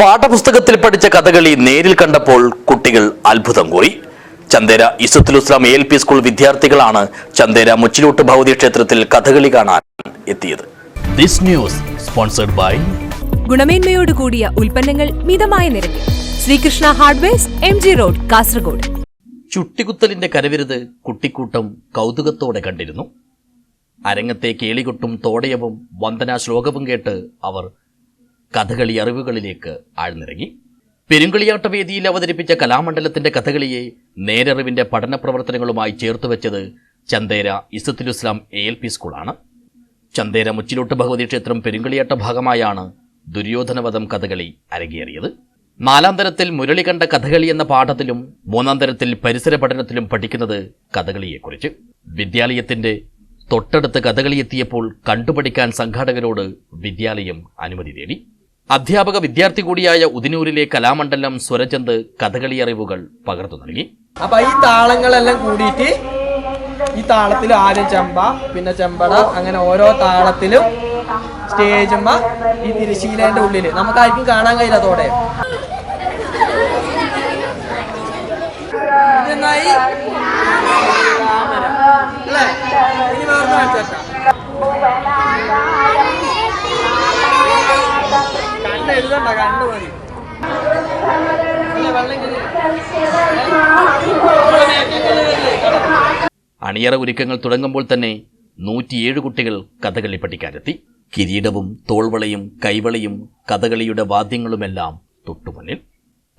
പാഠപുസ്തകത്തിൽ പഠിച്ച കഥകളി നേരിൽ കണ്ടപ്പോൾ കുട്ടികൾ അത്ഭുതം കൂറി. Chandera Izzathul Islam A L P school വിദ്യാർത്ഥികളാണ് ചന്ദേര മുച്ചിലോട്ട് ഭൗതി ക്ഷേത്രത്തിൽ കഥകളി കാണാൻ എത്തിയത്. ദിസ് ന്യൂസ് സ്പോൺസർഡ് ബൈ ഗുണമേന്മയോട് കൂടിയ ഉൽപ്പന്നങ്ങൾ മിതമായ നിരക്കിൽ. Sreekrishna hardware M G road Kasaragod. ചുട്ടികുത്തലിന്റെ കരവിരുത് കുട്ടിക്കൂട്ടം കൗതുകത്തോടെ കണ്ടിരുന്നു. അരങ്ങത്തെ കേളികൊട്ടും തോടയവും വന്ദനാ ശ്ലോകവും കേട്ട് അവർ കഥകളി അറിവുകളിലേക്ക് ആഴ്ന്നിറങ്ങി. പെരുങ്കളിയാട്ട വേദിയിൽ അവതരിപ്പിച്ച കലാമണ്ഡലത്തിന്റെ കഥകളിയെ നേരറിവിന്റെ പഠന പ്രവർത്തനങ്ങളുമായി ചേർത്തുവെച്ചത് Chandera Izzathul Islam A L P സ്കൂളാണ്. ചന്തേര മുച്ചിലോട്ട് ഭഗവതി ക്ഷേത്രം പെരുങ്കളിയാട്ട ഭാഗമായാണ് ദുര്യോധനവധം കഥകളി അരങ്ങേറിയത്. നാലാം തരത്തിൽ മുരളി കണ്ട കഥകളി എന്ന പാഠത്തിലും മൂന്നാം തരത്തിൽ പരിസര പഠനത്തിലും പഠിക്കുന്നത് കഥകളിയെക്കുറിച്ച്. വിദ്യാലയത്തിന്റെ തൊട്ടടുത്ത് കഥകളി എത്തിയപ്പോൾ കണ്ടുപഠിക്കാൻ സംഘാടകരോട് വിദ്യാലയം അനുമതി നേടി. അധ്യാപക വിദ്യാർത്ഥി കൂടിയായ ഉദിനൂരിലെ കലാമണ്ഡലം സ്വരചന്ദ് കഥകളി അറിവുകൾ പകർന്നു നൽകി അപ്പൊ ഈ താളങ്ങളെല്ലാം കൂടിയിട്ട് ഈ താളത്തിൽ ആദ്യം ചെമ്പ പിന്നെ ചെമ്പട അങ്ങനെ ഓരോ താളത്തിലും സ്റ്റേജുമ്പ ഈ തിരശീലന്റെ ഉള്ളിൽ നമുക്കായിരിക്കും കാണാൻ കഴിയില്ല അതോടെ. അല്ലേ? ഇനി വേറൊന്ന് എഴുതണ്ട കിട്ടി. അണിയറ ഒരുക്കങ്ങൾ തുടങ്ങുമ്പോൾ തന്നെ നൂറ്റിയേഴ് കുട്ടികൾ കഥകളി പഠിക്കാനെത്തി കിരീടവും തോൾവളയും കൈവളയും കഥകളിയുടെ വാദ്യങ്ങളുമെല്ലാം തൊട്ടുമുന്നിൽ.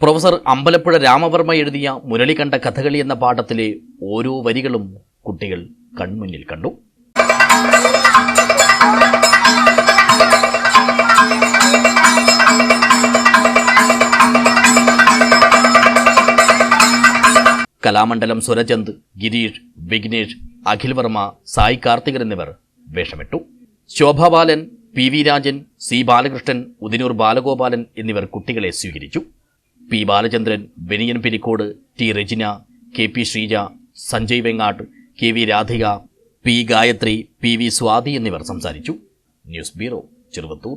പ്രൊഫസർ അമ്പലപ്പുഴ രാമവർമ്മ എഴുതിയ മുരളി കണ്ട കഥകളി എന്ന പാഠത്തിലെ ഓരോ വരികളും കുട്ടികൾ കൺമുന്നിൽ കണ്ടു. കലാമണ്ഡലം സുരചന്ദ് ഗിരീഷ് വിഘ്നേഷ് അഖിൽ വർമ്മ സായി കാർത്തികൻ എന്നിവർ വേഷമിട്ടു. Shobhabalan P V Rajan C Balakrishnan Udinoor Balagopalan എന്നിവർ കുട്ടികളെ സ്വീകരിച്ചു. P Balachandran Benian Pirikkode T Regina K P Sreeja Sanjay Vengatt K V Radhika P Gayathri P V Swathi എന്നിവർ സംസാരിച്ചു. News bureau Cheruvathur.